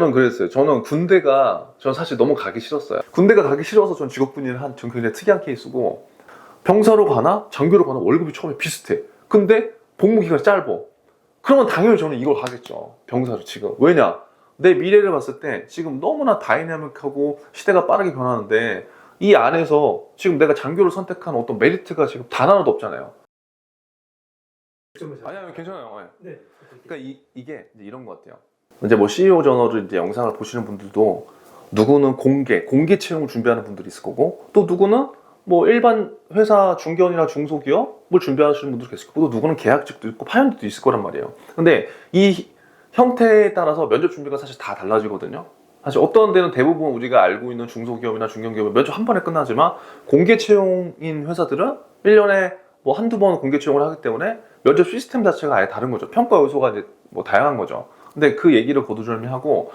저는 그랬어요. 저는 군대가 전 사실 너무 가기 싫었어요. 군대가 가기 싫어서 전 직업군인을 한 전 굉장히 특이한 케이스고 병사로 가나 장교로 가나 월급이 처음에 비슷해. 근데 복무 기간이 짧아. 그러면 당연히 저는 이걸 하겠죠. 병사로 지금. 왜냐? 내 미래를 봤을 때 지금 너무나 다이나믹하고 시대가 빠르게 변하는데 이 안에서 지금 내가 장교를 선택한 어떤 메리트가 지금 단 하나도 없잖아요. 아니, 아니, 괜찮아요. 예. 네. 그러니까 이, 이게 이런 것 같아요. 이제 뭐 CEO 저널을 이제 영상을 보시는 분들도 누구는 공개, 공개 채용을 준비하는 분들이 있을 거고 또 누구는 뭐 일반 회사 중견이나 중소기업을 준비하시는 분들도 계실 거고 또 누구는 계약직도 있고 파견직도 있을 거란 말이에요. 근데 이 형태에 따라서 면접 준비가 사실 다 달라지거든요. 사실 어떤 데는 대부분 우리가 알고 있는 중소기업이나 중견기업은 면접 한 번에 끝나지만 공개 채용인 회사들은 1년에 뭐 한두 번 공개 채용을 하기 때문에 면접 시스템 자체가 아예 다른 거죠. 평가 요소가 이제 뭐 다양한 거죠. 근데 그 얘기를 거두절미하고